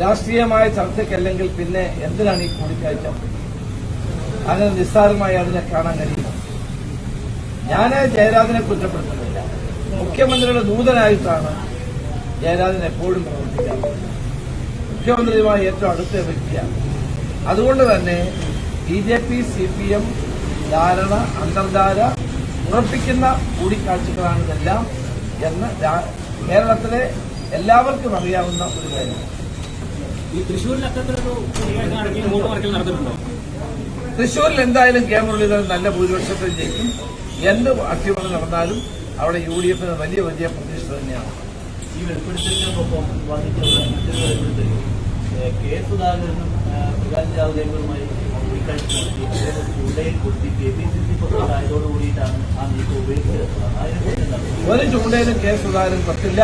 രാഷ്ട്രീയമായ ചർച്ചയ്ക്കല്ലെങ്കിൽ പിന്നെ എന്തിനാണ് ഈ കൂടിക്കാഴ്ച? അങ്ങനെ നിസ്സാരമായി അതിനെ കാണാൻ കഴിയില്ല. ഞാൻ ജയരാജനെ കുറ്റപ്പെടുത്തുന്നില്ല. മുഖ്യമന്ത്രിയുടെ ദൂതനായിട്ടാണ് ജയരാജൻ എപ്പോഴും പ്രവർത്തിക്കാറുള്ളത് മുഖ്യമന്ത്രിയുമായി ഏറ്റവും അടുത്ത വ്യക്തിയാണ്. അതുകൊണ്ട് തന്നെ B J P C P M ധാരണ അന്തർധാര ഉറപ്പിക്കുന്ന കൂടിക്കാഴ്ചകളാണിതെല്ലാം എന്ന് കേരളത്തിലെ എല്ലാവർക്കും അറിയാവുന്ന ഒരു കാര്യം ഈ തൃശ്ശൂരിൽ എന്തായാലും കെ മുരളീധരൻ നല്ല ഭൂരിപക്ഷത്തിൽ ജയിക്കും. എന്ത് അട്ടിമറി നടന്നാലും അവിടെ യു ഡി എഫിന് വലിയ വലിയ പ്രതീക്ഷ തന്നെയാണ്. ഈ വെളിപ്പെടുത്തലിനൊപ്പം വന്നിട്ടുള്ള മറ്റൊരു വെളിപ്പെടുത്തൽ ഏഹ് കെ സുധാകരനും ഏഹ് പ്രകാശ് ജാവ്ദേക്കറുമായി കൂടിക്കാഴ്ച നടത്തി അദ്ദേഹം ചൂണ്ടയിൽ കൊടുത്തി K P C C president ആയതോടുകൂടിയിട്ടാണ് ആ നീക്കം ഒരു ചൂണ്ടയിലും കെ സുധാകരൻ പറ്റില്ല.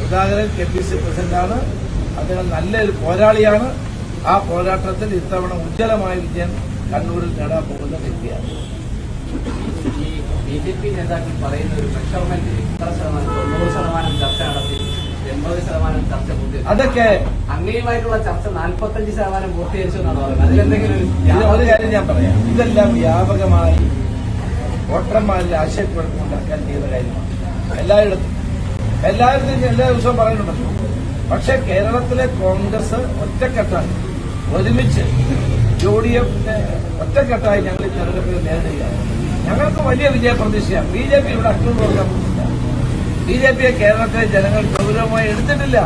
സുധാകരൻ കെ പി സി പ്രസിഡന്റാണ്. അദ്ദേഹം നല്ലൊരു പോരാളിയാണ്. ആ പോരാട്ടത്തിൽ ഇത്തവണ ഉജ്ജ്വലമായ വിജയം കണ്ണൂരിൽ നേടാൻ പോകുന്ന വ്യക്തിയാണ്. ഈ ബി ജെ പി നേതാക്കൾ പറയുന്ന ഒരു പ്രക്ഷോഭത്തിൽ ഇത്ര ശതമാനം തൊണ്ണൂറ് ശതമാനം ചർച്ച നടത്തി എൺപത് ശതമാനം ചർച്ച പൂർത്തി അതൊക്കെ അങ്ങനെയുമായിട്ടുള്ള ചർച്ച നാൽപ്പത്തഞ്ച് ശതമാനം പൂർത്തീകരിച്ചു എന്നാണ് പറയുന്നത്? അതിലെന്തെങ്കിലും ഒരു കാര്യം ഞാൻ പറയാം. ഇതെല്ലാം വ്യാപകമായി വോട്ടർമാരിൽ ആശയക്കുഴപ്പമുണ്ടാക്കാൻ ചെയ്ത കാര്യമാണ്. എല്ലായിടത്തും. എല്ലായിടത്തും എല്ലാ ദിവസവും പറയുന്നുണ്ടല്ലോ. പക്ഷെ കേരളത്തിലെ കോൺഗ്രസ് ഒറ്റക്കെട്ടായി ഒരുമിച്ച് യു ഡി എഫിന്റെ ഒറ്റക്കെട്ടായി ഞങ്ങൾ ഈ തെരഞ്ഞെടുപ്പിൽ നേരിടുകയാണ്. ഞങ്ങൾക്ക് വലിയ വിജയപ്രതീക്ഷയാണ്. ബി ജെ പി ഇവിടെ അക്രമം കൊടുക്കാൻ ബി ജെ പിയെ കേരളത്തിലെ ജനങ്ങൾ ഗൗരവമായി എടുത്തിട്ടില്ല.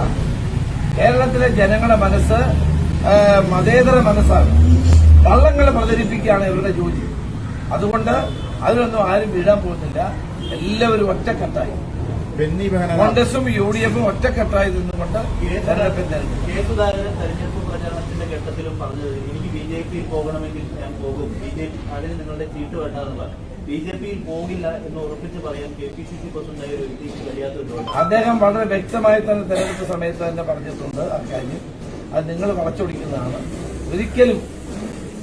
കേരളത്തിലെ ജനങ്ങളുടെ മനസ്സ് മതേതര മനസ്സാണ്. കള്ളങ്ങൾ പ്രചരിപ്പിക്കുകയാണ് ഇവരുടെ ജോലി. അതുകൊണ്ട് അതിലൊന്നും ആരും വീഴാൻ പോകുന്നില്ല. എല്ലാവരും ഒറ്റക്കെട്ടായി. ബെന്നി ബഹനാൻ കോൺഗ്രസും യു ഡി എഫും ഒറ്റക്കെട്ടായി നിന്നുകൊണ്ട് തെരഞ്ഞെടുപ്പിൽ നേരിടും കെ സുധാകരൻ തെരഞ്ഞെടുപ്പ് പ്രചാരണത്തിന്റെ ഘട്ടത്തിലും പറഞ്ഞത് എനിക്ക് ബി ജെ പിയിൽ പോകണമെങ്കിൽ ഞാൻ പോകും. ബി ജെ പി അതിന് നിങ്ങളുടെ ചീട്ട് വേണ്ടെന്ന് പറഞ്ഞു ബി ജെ പിയിൽ പോകില്ല എന്ന് ഉറപ്പിച്ച് പറയാൻ കെ പി സി സി പ്രസിഡന്റായ ഒരു വ്യക്തിക്ക് കഴിയാത്തതുകൊണ്ട് അദ്ദേഹം വളരെ വ്യക്തമായി തന്നെ തെരഞ്ഞെടുപ്പ് സമയത്ത് തന്നെ പറഞ്ഞിട്ടുണ്ട് അക്കാര്യം അത് നിങ്ങൾ വളച്ചൊടിക്കുന്നതാണ്. ഒരിക്കലും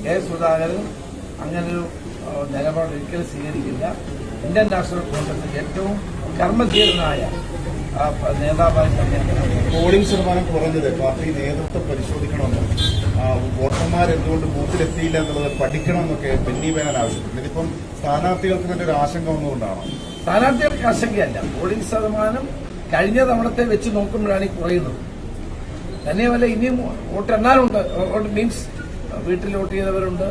കെ സുധാകരൻ അങ്ങനൊരു നിലപാട് ഒരിക്കലും സ്വീകരിക്കില്ല. ഇന്ത്യൻ നാഷണൽ കോൺഗ്രസിന്റെ ഏറ്റവും കർമ്മധീരനായ നേതാവായി പോളിംഗ് ശതമാനം കുറഞ്ഞത് പാർട്ടി നേതൃത്വം പരിശോധിക്കണമെന്നും വോട്ടർമാർ എന്തുകൊണ്ട് ബൂത്തിലെത്തിയില്ല എന്നുള്ളത് പഠിക്കണമെന്നൊക്കെ ബെന്നി ബേനൻ ആവശ്യപ്പെട്ടു. ഇതിപ്പം സ്ഥാനാർത്ഥികൾക്ക് തന്നെ ഒരു ആശങ്ക വന്നുകൊണ്ടാണ് സ്ഥാനാർത്ഥികൾക്ക് ആശങ്കയല്ല. പോളിംഗ് ശതമാനം കഴിഞ്ഞ തവണത്തെ വെച്ച് നോക്കുമ്പോഴാണ് ഈ കുറയുന്നത്. തന്നെയുമല്ല ഇനിയും വോട്ട് എണ്ണാനുണ്ട് വോട്ട് മീൻസ് വീട്ടിൽ വോട്ട് ചെയ്തവരുണ്ട്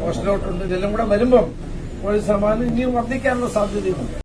പോസ്റ്റൽ വോട്ടുണ്ട്. ഇതെല്ലാം കൂടെ വരുമ്പം പോളിംഗ് ശതമാനം ഇനിയും വർദ്ധിക്കാനുള്ള സാധ്യതയുണ്ട്.